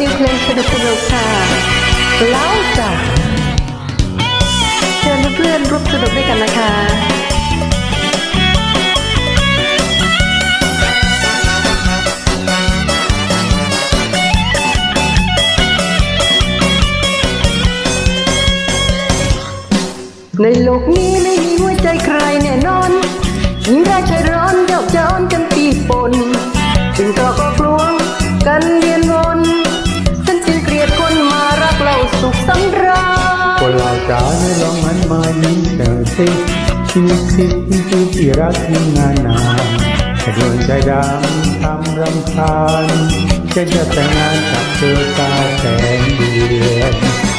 ดิวเพลงสนุกสนุกๆค่ะแล้วจ้ะเชิญเพื่อนๆร่วมสนุกด้วยกันนะคะในโลกนี้ไม่มีหัวใจใครแน่นอนยิ่งได้ใจร้อนเยา ราจ๋าให้ลองหันมายิ้มเธอสิชีวิตที่ที่ที่รักที่นานนานแต่ดวงใจดำทำรำคาญจะจะแต่งงานกับเธอตาแสงเดือน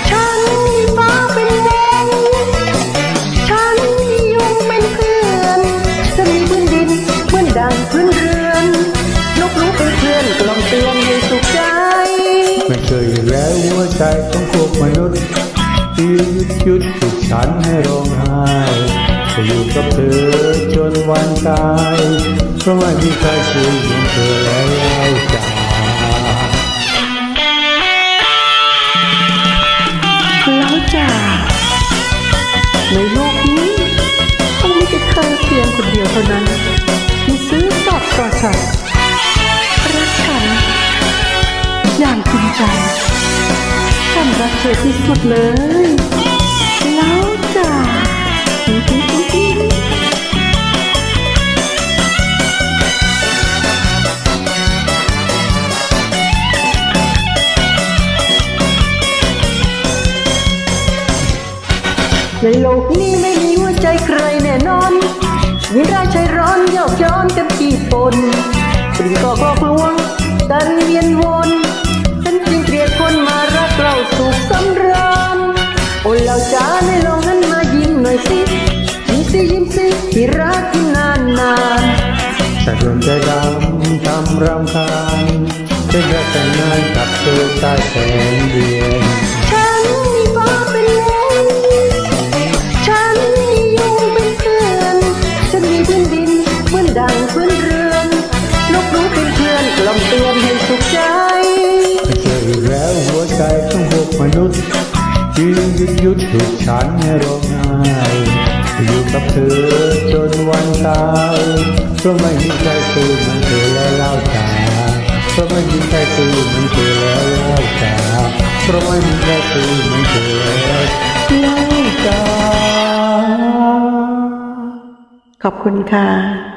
ฉันมีฟ้าเป็นแดงฉันมียุงเป็นเพื่อนฉันมีพื้นดินเหมือนดังพื้นเรือนนกรู้เป็นเพื่อนกล่อมเตือนให้สุขใจไม่เคยแล้วหัวใจของพวกมนุษย์ หยุดหยุดฉุดฉันให้ร้องไห้จะอยู่กับเธอจนวันตายเพราะไม่มีใครช่วยเหมือนเธอแล้วจ๋าแล้วจ้าในโลกนี้คงมีแต่เธอเพียงคนเดียวเท่านั้นที่ซื้อสัตย์ต่อฉัน ฉันรักเธอที่สุดเลยแล้วจ้าในโลกนี้ไม่มีหัวใจใครแน่นอนยิ่งได้ใจร้อนยอกย้อนกันกี่ปนปรีก็กลอกลวงกันเวียนวน แต่ดวงใจดำทำรำคาญจะจะแต่งงานกับเธอใต้แสงเดือนฉันมีฟ้าเป็นแหล่งฉันมียุงเป็นเพื่อนฉันมีพื้นดินเหมือนดังพื้นเรือนนกรู้เป็นเพื่อนกล่อมเตือนให้สุขใจไม่เคยแล้วหัวใจของพวกมนุษย์ที่หยุดหยุดถูกฉันให้ร้องไห้อยู่กับเธอจนวันตาย เพราะไม่มีใครสู้เหมือนเธอแล้วเล่าจ๋าเพราะไม่มีใครสู้เหมือนเธอแล้วเล่าจ๋าเพราะไม่มีใครสู้เหมือนเธอแล้วเล่าจ๋าขอบคุณค่ะ